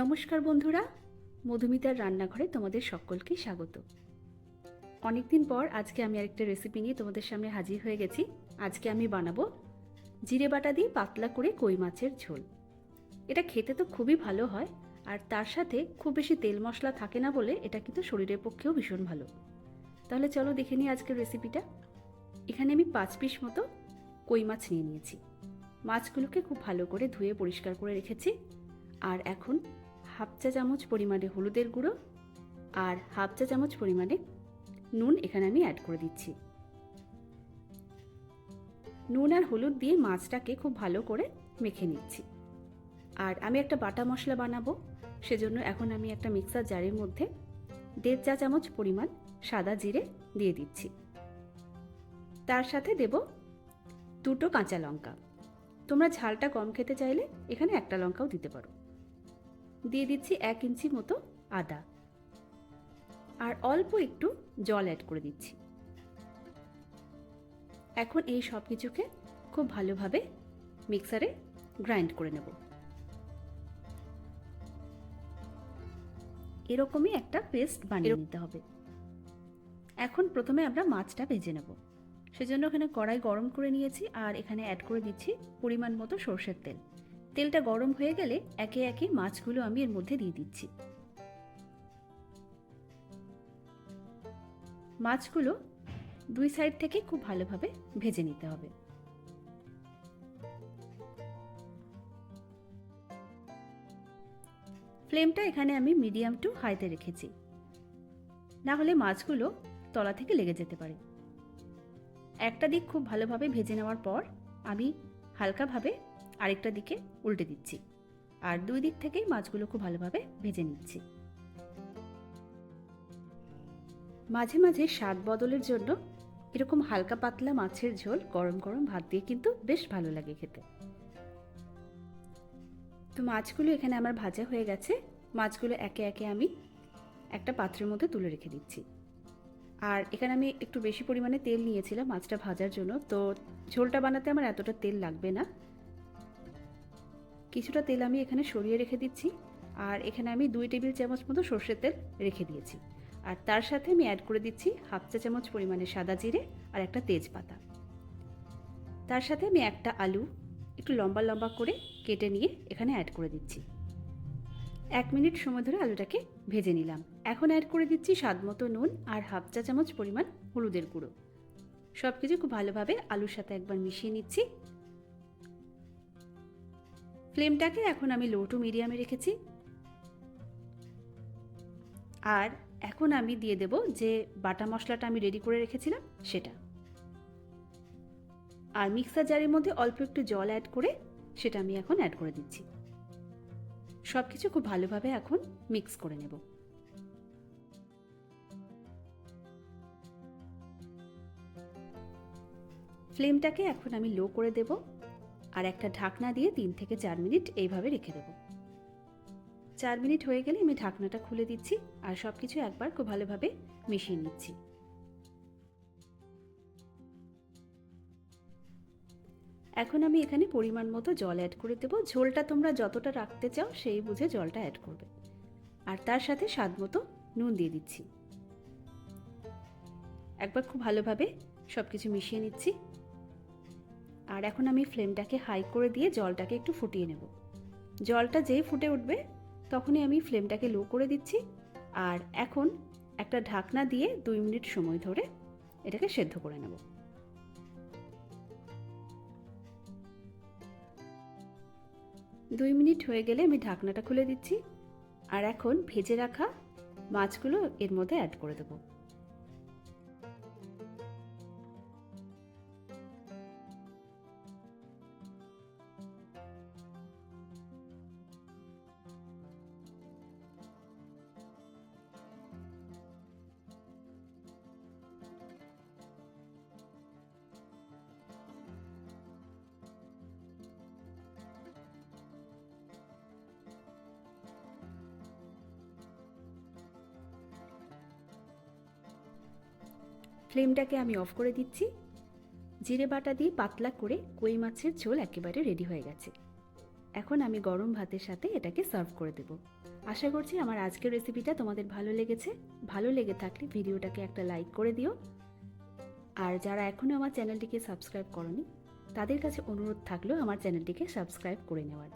নমস্কার বন্ধুরা, মধুমিতার রান্নাঘরে তোমাদের সকলকে স্বাগত। অনেকদিন পর আজকে আমি আরেকটা রেসিপি নিয়ে তোমাদের সামনে হাজির হয়ে গেছি। আজকে আমি বানাবো জিরে বাটা দিয়ে পাতলা করে কই মাছের ঝোল। এটা খেতে তো খুবই ভালো হয়, আর তার সাথে খুব বেশি তেল মশলা থাকে না বলে এটা কিন্তু শরীরের পক্ষেও ভীষণ ভালো। তাহলে চলো দেখে নিই আজকের রেসিপিটা এখানে আমি পাঁচ পিস মতো কই মাছ নিয়ে নিয়েছি। মাছগুলোকে খুব ভালো করে ধুয়ে পরিষ্কার করে রেখেছি। আর এখন হাফ চা চামচ পরিমাণে হলুদের গুঁড়ো আর হাফ চা চামচ পরিমাণে নুন এখানে আমি অ্যাড করে দিচ্ছি। নুন আর হলুদ দিয়ে মাছটাকে খুব ভালো করে মেখে নিচ্ছি। আর আমি একটা বাটা মশলা বানাবো, সেজন্য এখন আমি একটা মিক্সার জারের মধ্যে দেড় চা চামচ পরিমাণ সাদা জিরে দিয়ে দিচ্ছি। তার সাথে দেব দুটো কাঁচা লঙ্কা। তোমরা ঝালটা কম খেতে চাইলে এখানে একটা লঙ্কাও দিতে পারো। দিয়ে দিচ্ছি এক ইঞ্চি মতো আদা। আর অল্প একটু জল অ্যাড করে দিচ্ছি। এখন এই সব কিছুকে খুব ভালোভাবে মিক্সারে গ্রাইন্ড করে নেব। এরকমই একটা পেস্ট বানিয়ে নিতে হবে। এখন প্রথমে আমরা মাছটা ভেজে নেব। সেজন্য এখানে কড়াই গরম করে নিয়েছি আর এখানে অ্যাড করে দিচ্ছি পরিমাণ মতো সর্ষের তেল। তেলটা গরম হয়ে গেলে একে একে মাছগুলো আমি এর মধ্যে দিয়ে দিচ্ছি। মাছগুলো দুই সাইড থেকে খুব ভালোভাবে ভেজে নিতে হবে। ফ্লেমটা এখানে আমি মিডিয়াম টু হাইতে রেখেছি। না হলে মাছগুলো তলা থেকে লেগে যেতে পারে। একটা দিক খুব ভালোভাবে ভেজে নেওয়ার পর আমি হালকাভাবে আরেকটা দিকে উল্টে দিচ্ছি। আর দুই দিক থেকেই মাছগুলো খুব ভালোভাবে ভেজে নিচ্ছি। মাঝে মাঝে স্বাদ বদলের জন্য এরকম হালকা পাতলা মাছের ঝোল গরম গরম ভাত দিয়ে কিন্তু বেশ ভালো লাগে খেতে। তো মাছগুলো এখানে আমার ভাজা হয়ে গেছে। মাছগুলো একে একে আমি একটা পাত্রের মধ্যে তুলে রেখে দিচ্ছি। আর এখানে আমি একটু বেশি পরিমাণে তেল নিয়েছিলাম মাছটা ভাজার জন্য। তো ঝোলটা বানাতে আমার এতটা তেল লাগবে না। কিছুটা তেল আমি এখানে সরিয়ে রেখে দিচ্ছি, আর এখানে আমি দুই টেবিল চামচ মতো সর্ষের তেল রেখে দিয়েছি। আর তার সাথে আমি অ্যাড করে দিচ্ছি হাফ চা চামচ পরিমাণে সাদা জিরে আর একটা তেজপাতা। তার সাথে আমি একটা আলু একটু লম্বা লম্বা করে কেটে নিয়ে এখানে অ্যাড করে দিচ্ছি। এক মিনিট সময় ধরে আলুটাকে ভেজে নিলাম। এখন অ্যাড করে দিচ্ছি স্বাদ মতো নুন আর হাফ চা চামচ পরিমাণ হলুদের গুঁড়ো। সব কিছু খুব ভালোভাবে আলুর সাথে একবার মিশিয়ে নিচ্ছি। ফ্লেমটাকে এখন আমি লো টু মিডিয়ামে রেখেছি। আর এখন আমি দিয়ে দেব যে বাটা মশলাটা আমি রেডি করে রেখেছিলাম, সেটা। আর মিক্সার জারের মধ্যে অল্প একটু জল অ্যাড করে সেটা আমি এখন অ্যাড করে দিচ্ছি। সব কিছু খুব ভালোভাবে এখন মিক্স করে নেব। ফ্লেমটাকে এখন আমি লো করে দেব। আর একটা ঢাকনা দিয়ে তিন থেকে চার মিনিট এইভাবে রেখে দেব। চার মিনিট হয়ে গেলে আমি ঢাকনাটা খুলে দিচ্ছি আর সব কিছু একবার খুব ভালোভাবে মিশিয়ে নিচ্ছি। এখন আমি এখানে পরিমাণ মতো জল অ্যাড করে দেবো। ঝোলটা তোমরা যতটা রাখতে চাও সেই বুঝে জলটা অ্যাড করবে। আর তার সাথে স্বাদ মতো নুন দিয়ে দিচ্ছি। একবার খুব ভালোভাবে সব কিছু মিশিয়ে নিচ্ছি। আর এখন আমি ফ্লেমটাকে হাই করে দিয়ে জলটাকে একটু ফুটিয়ে নেব। জলটা যেই ফুটে উঠবে, তখনই আমি ফ্লেমটাকে লো করে দিচ্ছি আর এখন একটা ঢাকনা দিয়ে দুই মিনিট সময় ধরে এটাকে সেদ্ধ করে নেব। দুই মিনিট হয়ে গেলে আমি ঢাকনাটা খুলে দিচ্ছি আর এখন ভেজে রাখা মাছগুলো এর মধ্যে অ্যাড করে দেবো। ফ্লেমটাকে আমি অফ করে দিচ্ছি। জিরে বাটা দিয়ে পাতলা করে কই মাছের ঝোল একেবারে রেডি হয়ে গেছে। এখন আমি গরম ভাতের সাথে এটাকে সার্ভ করে দেব। আশা করছি আমার আজকের রেসিপিটা তোমাদের ভালো লেগেছে। ভালো লেগে থাকলে ভিডিওটাকে একটা লাইক করে দিও। আর যারা এখনও আমার চ্যানেলটিকে সাবস্ক্রাইব করনি, তাদের কাছে অনুরোধ থাকলেও আমার চ্যানেলটিকে সাবস্ক্রাইব করে নেওয়ার।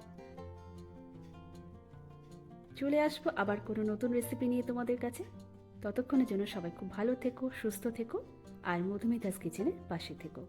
চলে আসব আবার কোনো নতুন রেসিপি নিয়ে তোমাদের কাছে। ততক্ষণের জন্য সবাই খুব ভালো থেকো সুস্থ থেকো আর মধুমিতাস কিচেনের পাশে থেকো।